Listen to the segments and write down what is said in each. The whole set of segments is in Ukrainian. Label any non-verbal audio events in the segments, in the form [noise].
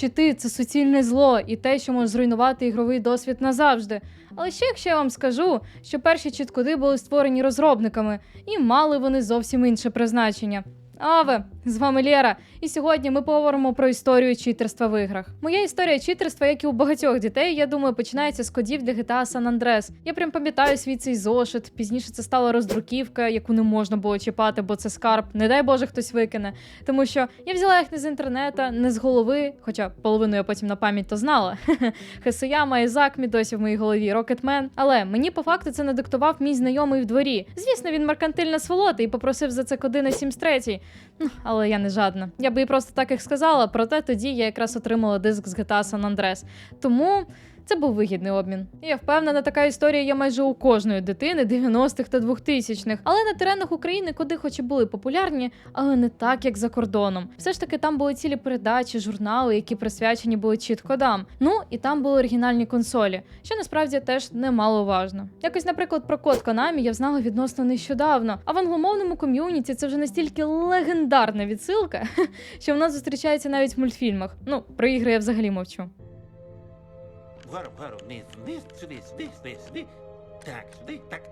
чити це суцільне зло і те, що може зруйнувати ігровий досвід назавжди. Але ще якщо я вам скажу, що перші чіткоди були створені розробниками, і мали вони зовсім інше призначення. Аве, з вами Лєра, і сьогодні ми поговоримо про історію читерства в іграх. Моя історія читерства, як і у багатьох дітей, я думаю, починається з кодів для GTA San Andreas. Я прям пам'ятаю свій цей зошит. Пізніше це стала роздруківка, яку не можна було чіпати, бо це скарб. Не дай Боже, хтось викине. Тому що я взяла їх не з інтернета, не з голови, хоча половину я потім на пам'ять то знала. [laughs] Хесуяма, Ізак, досі в моїй голові, Рокетмен. Але мені по факту це надиктував мій знайомий в дворі. Звісно, він меркантильна сволота і попросив за це коди на 73. Ну, але я не жадна. Я би і просто так їх сказала, проте тоді я якраз отримала диск з GTA San Andreas. Тому це був вигідний обмін. Я впевнена, така історія є майже у кожної дитини 90-х та 2000-х. Але на теренах України куди хоч і були популярні, але не так, як за кордоном. Все ж таки там були цілі передачі, журнали, які присвячені були чіт-кодам. Ну і там були оригінальні консолі, що насправді теж немаловажно. Якось, наприклад, про код Konami я взнала відносно нещодавно. А в англомовному ком'юніті це вже настільки легендарна відсилка, [laughs] що вона зустрічається навіть в мультфільмах. Ну, про ігри я взагалі мовчу. Вгору, вгору, вниз, вниз, сюди, сюди, сюди, сюди. Так, сюди, так.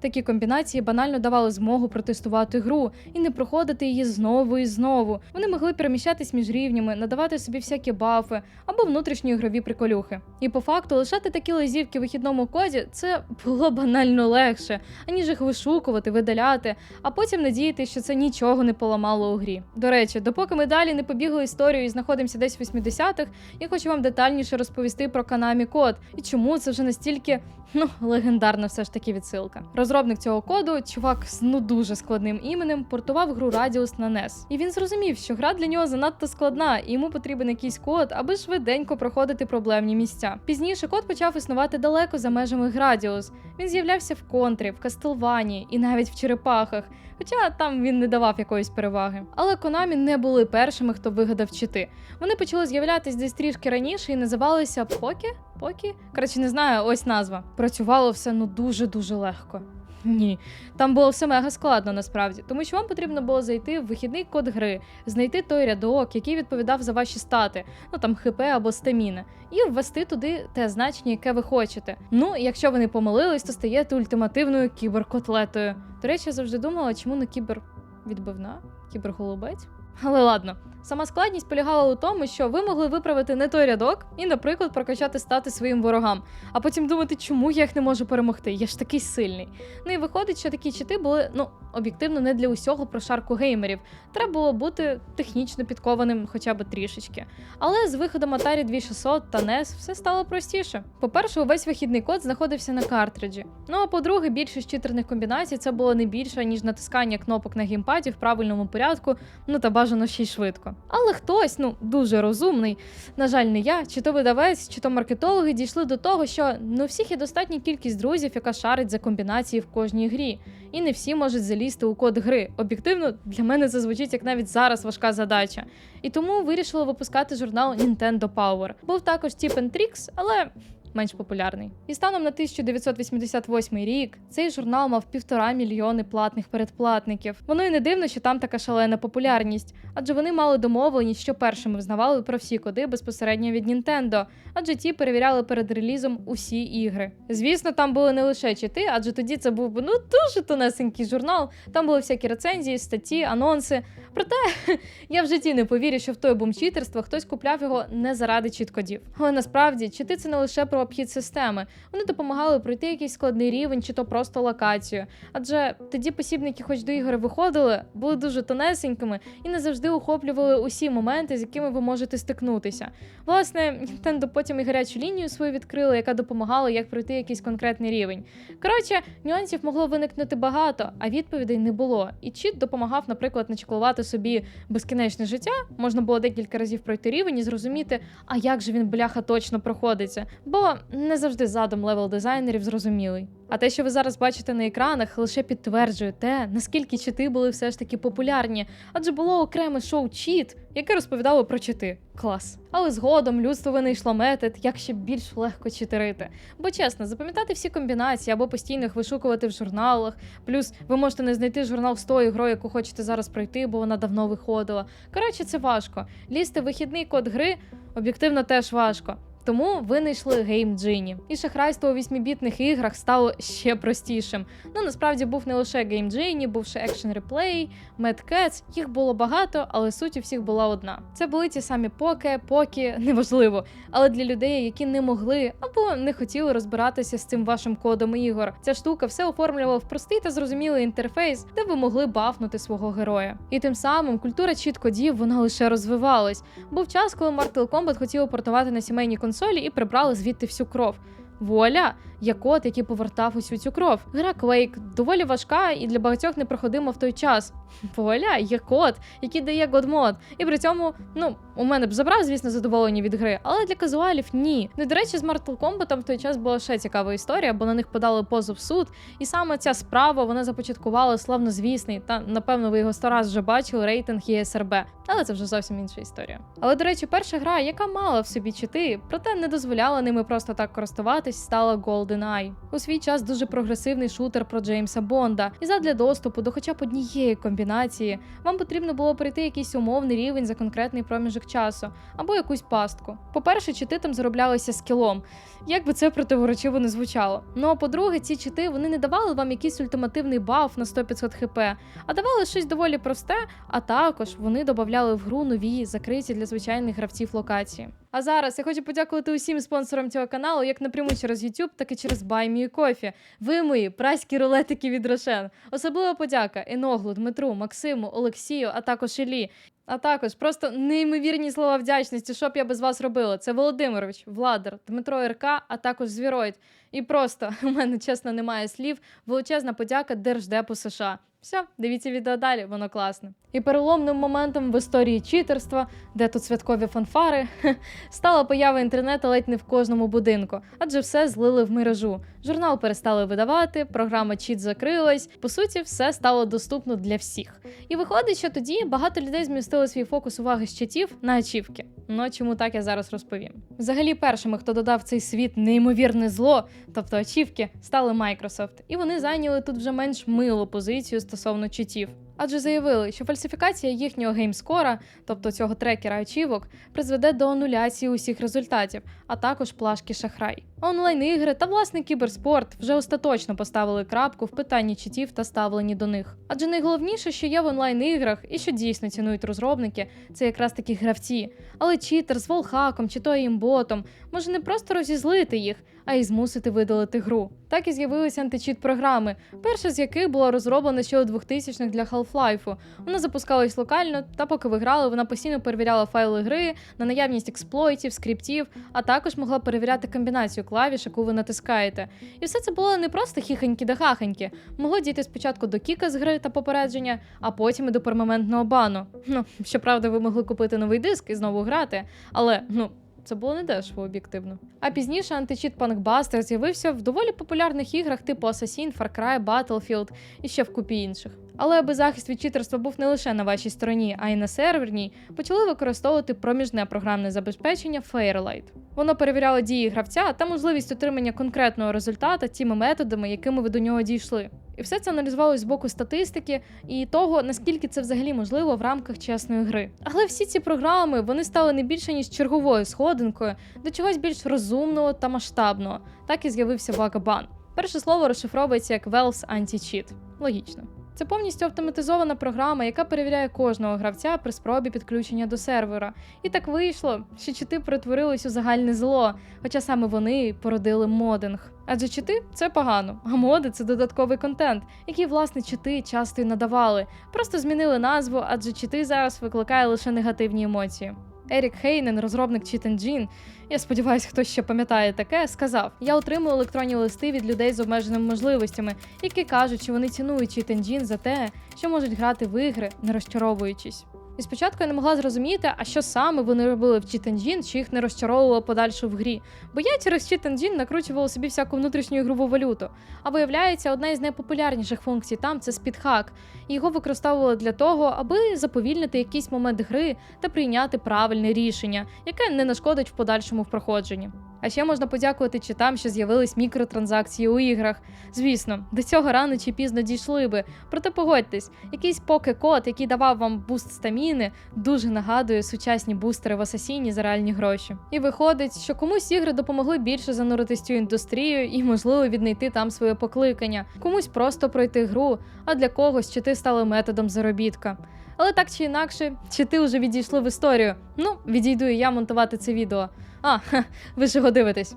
Такі комбінації банально давали змогу протестувати гру і не проходити її знову і знову. Вони могли переміщатись між рівнями, надавати собі всякі бафи або внутрішні ігрові приколюхи. І по факту лишати такі лазівки в вихідному коді це було банально легше, аніж їх вишукувати, видаляти, а потім надіятися, що це нічого не поламало у грі. До речі, допоки ми далі не побігли історію і знаходимося десь в 80-х, я хочу вам детальніше розповісти про Konami код і чому це вже настільки ну легендарна все ж таки відсилка. Розробник цього коду, чувак з ну дуже складним іменем, портував гру Radius на NES. І він зрозумів, що гра для нього занадто складна, і йому потрібен якийсь код, аби швиденько проходити проблемні місця. Пізніше код почав існувати далеко за межами Gradius. Він з'являвся в контрі, в Кастелвані і навіть в черепахах. Хоча там він не давав якоїсь переваги. Але Konami не були першими, хто вигадав чити. Вони почали з'являтись десь трішки раніше і називалися Покі? Покі? Коротше, не знаю, ось назва. Працювало все ну дуже дуже легко. Ні, там було все мега складно насправді, тому що вам потрібно було зайти в вихідний код гри, знайти той рядок, який відповідав за ваші стати, ну там ХП або стаміна, і ввести туди те значення, яке ви хочете. Ну, якщо ви не помилились, то стаєте ультимативною кіберкотлетою. До речі, я завжди думала, чому не кібер відбивна, кіберголубець. Але ладно, сама складність полягала у тому, що ви могли виправити не той рядок і, наприклад, прокачати стати своїм ворогам, а потім думати, чому я їх не можу перемогти. Я ж такий сильний. Ну і виходить, що такі чити були ну об'єктивно не для усього прошарку геймерів. Треба було бути технічно підкованим, хоча б трішечки. Але з виходом Atari 2600 та NES все стало простіше. По-перше, увесь вихідний код знаходився на картриджі. Ну а по-друге, більшість читерних комбінацій це було не більше ніж натискання кнопок на геймпаді в правильному порядку, ну та бажано ще й швидко. Але хтось, ну дуже розумний, на жаль, не я, чи то видавець, чи то маркетологи дійшли до того, що не у всіх є достатня кількість друзів, яка шарить за комбінації в кожній грі, і не всі можуть залізти у код гри. Об'єктивно, для мене це звучить як навіть зараз важка задача. І тому вирішили випускати журнал Nintendo Power. Був також Tip and Tricks, але менш популярний. І станом на 1988 рік цей журнал мав півтора мільйони платних передплатників. Воно і не дивно, що там така шалена популярність, адже вони мали домовленість, що першими взнавали про всі коди безпосередньо від Nintendo, адже ті перевіряли перед релізом усі ігри. Звісно, там були не лише чити, адже тоді це був ну дуже тонесенький журнал. Там були всякі рецензії, статті, анонси. Проте [laughs] я в житті не повірю, що в той бум читерства хтось купляв його не заради чіткодів. Але насправді чити це не лише про обхід системи. Вони допомагали пройти якийсь складний рівень чи то просто локацію. Адже тоді посібники, хоч до ігор виходили, були дуже тонесенькими і не завжди охоплювали усі моменти, з якими ви можете стикнутися. Власне, Nintendo потім і гарячу лінію свою відкрили, яка допомагала, як пройти якийсь конкретний рівень. Коротше, нюансів могло виникнути багато, а відповідей не було. І чіт допомагав, наприклад, начеклувати собі безкінечне життя. Можна було декілька разів пройти рівень і зрозуміти, а як же він бляха точно проходиться. Бо не завжди задум левел дизайнерів зрозумілий. А те, що ви зараз бачите на екранах, лише підтверджує те, наскільки чити були все ж таки популярні, адже було окреме шоу Чіт, яке розповідало про чити. Клас. Але згодом людство винайшло метод, як ще більш легко читерити. Бо чесно, запам'ятати всі комбінації або постійно їх вишукувати в журналах. Плюс ви можете не знайти журнал з тою грою, яку хочете зараз пройти, бо вона давно виходила. Коротше, це важко. Лізти вихідний код гри Об'єктивно теж важко. Тому винайшли Game Genie. І шахрайство у вісьмібітних іграх стало ще простішим. Ну насправді був не лише Game Genie, був ще Action Replay, Mad. Їх було багато, але суть у всіх була одна. Це були ті самі поке, покі, [laughs] неважливо. Але для людей, які не могли або не хотіли розбиратися з цим вашим кодом ігор, ця штука все оформлювала в простий та зрозумілий інтерфейс, де ви могли бафнути свого героя. І тим самим культура чіт-кодів вона лише розвивалась. Був час, коли Mortal Kombat хотіли портувати на сімейні консолі і прибрали звідти всю кров. Вуаля, є код, який повертав усю цю кров. Гра Quake доволі важка і для багатьох непроходима в той час. Вуаля, є код, який дає годмод. І при цьому, ну, у мене б забрав, звісно, задоволення від гри, але для казуалів ні. Ну до речі, з Mortal Kombat в той час була ще цікава історія, бо на них подали позов суд, і саме ця справа вона започаткувала славнозвісний, та напевно ви його сто раз вже бачили, рейтинг ЄСРБ. Але це вже зовсім інша історія. Але до речі, перша гра, яка мала в собі чити, проте не дозволяла ними просто так користуватись, стала GoldenEye. У свій час дуже прогресивний шутер про Джеймса Бонда, і задля доступу до хоча б однієї комбінації вам потрібно було пройти якийсь умовний рівень за конкретний проміжок часу або якусь пастку. По-перше, чити там зароблялися скілом, як би це противоречиво не звучало. Ну а по-друге, ці чити вони не давали вам якийсь ультимативний баф на 100-500 хп, а давали щось доволі просте, а також вони додавали в гру нові закриті для звичайних гравців локації. А зараз я хочу подякувати усім спонсорам цього каналу, як напряму через YouTube, так і через BuyMeCoffee. Ви мої праські рулетики від Рошен. Особлива подяка Еноглу, Дмитру, Максиму, Олексію, а також Іллі. А також просто неймовірні слова вдячності, що б я без вас робила. Це Володимирович, Владар, Дмитро РК, а також Звіроїд. І просто [laughs] у мене чесно немає слів. Величезна подяка Держдепу США. Все, дивіться відео далі, воно класне. І переломним моментом в історії читерства, де тут святкові фанфари, [laughs] стала поява інтернету ледь не в кожному будинку, адже все злили в мережу. Журнал перестали видавати, програма чіт закрилась. По суті, все стало доступно для всіх. І виходить, що тоді багато людей змістили свій фокус уваги з читів на ачівки. Ну чому так я зараз розповім. Взагалі, першими, хто додав цей світ неймовірне зло, тобто ачівки, стали Microsoft. І вони зайняли тут вже менш милу позицію стосовно читів. Адже заявили, що фальсифікація їхнього геймскора, тобто цього трекера очівок, призведе до ануляції усіх результатів, а також плашки шахрай. Онлайн-ігри та власне кіберспорт вже остаточно поставили крапку в питанні читів та ставленні до них. Адже найголовніше, що є в онлайн-іграх і що дійсно цінують розробники, це якраз такі гравці. Але читер з волхаком чи то імботом може не просто розізлити їх, а й змусити видалити гру. Так і з'явилися античіт-програми, перша з яких була розроблена ще у 2000-х для Half-Life. Вона запускалась локально, та поки ви грали, вона постійно перевіряла файли гри на наявність експлойтів, скриптів, а також могла перевіряти комбінацію клавіш, яку ви натискаєте. І все це було не просто хіхоньки да хахоньки. Могло дійти спочатку до кіка з гри та попередження, а потім і до перманентного бану. Ну, щоправда, ви могли купити новий диск і знову грати, але ну. Це було недешево об'єктивно. А пізніше античіт Punkbuster з'явився в доволі популярних іграх типу Assassin, Far Cry, Battlefield і ще в купі інших. Але аби захист від читерства був не лише на вашій стороні, а й на серверній, почали використовувати проміжне програмне забезпечення Fairlight. Воно перевіряло дії гравця та можливість отримання конкретного результата тими методами, якими ви до нього дійшли. І все це аналізувалось з боку статистики і того, наскільки це взагалі можливо в рамках чесної гри. Але всі ці програми вони стали не більше ніж черговою сходинкою до чогось більш розумного та масштабного. Так і з'явився Вагабан. Перше слово розшифровується як Valve's Anti-Cheat. Логічно. Це повністю автоматизована програма, яка перевіряє кожного гравця при спробі підключення до сервера. І так вийшло, що чити перетворились у загальне зло, хоча саме вони породили модинг. Адже чити це погано, а моди це додатковий контент, який власне чити часто й надавали. Просто змінили назву, адже чити зараз викликає лише негативні емоції. Ерік Хейнен, розробник Cheat я сподіваюся, хтось ще пам'ятає таке, сказав: Я отримую електронні листи від людей з обмеженими можливостями, які кажуть, що вони цінують Cheat за те, що можуть грати в ігри, не розчаровуючись. І спочатку я не могла зрозуміти, а що саме вони робили в Cheat Engine, чи їх не розчаровувало подальше в грі. Бо я через Cheat Engine накручувала собі всяку внутрішню ігрову валюту. А виявляється, одна із найпопулярніших функцій там це спідхак. Його використовували для того, аби заповільнити якийсь момент гри та прийняти правильне рішення, яке не нашкодить в подальшому в проходженні. А ще можна подякувати читам, що з'явились мікротранзакції у іграх. Звісно, до цього рано чи пізно дійшли би. Проте погодьтесь, якийсь поке-код, який давав вам буст стаміни, дуже нагадує сучасні бустери в асасіні за реальні гроші. І виходить, що комусь ігри допомогли більше зануритись цю індустрію і, можливо, віднайти там своє покликання, комусь просто пройти гру, а для когось чити стали методом заробітка. Але так чи інакше, чи ти вже відійшли в історію. Ну, відійду і я монтувати це відео. А, ха, [laughs] ви ж його дивитесь.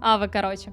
А ви коротше.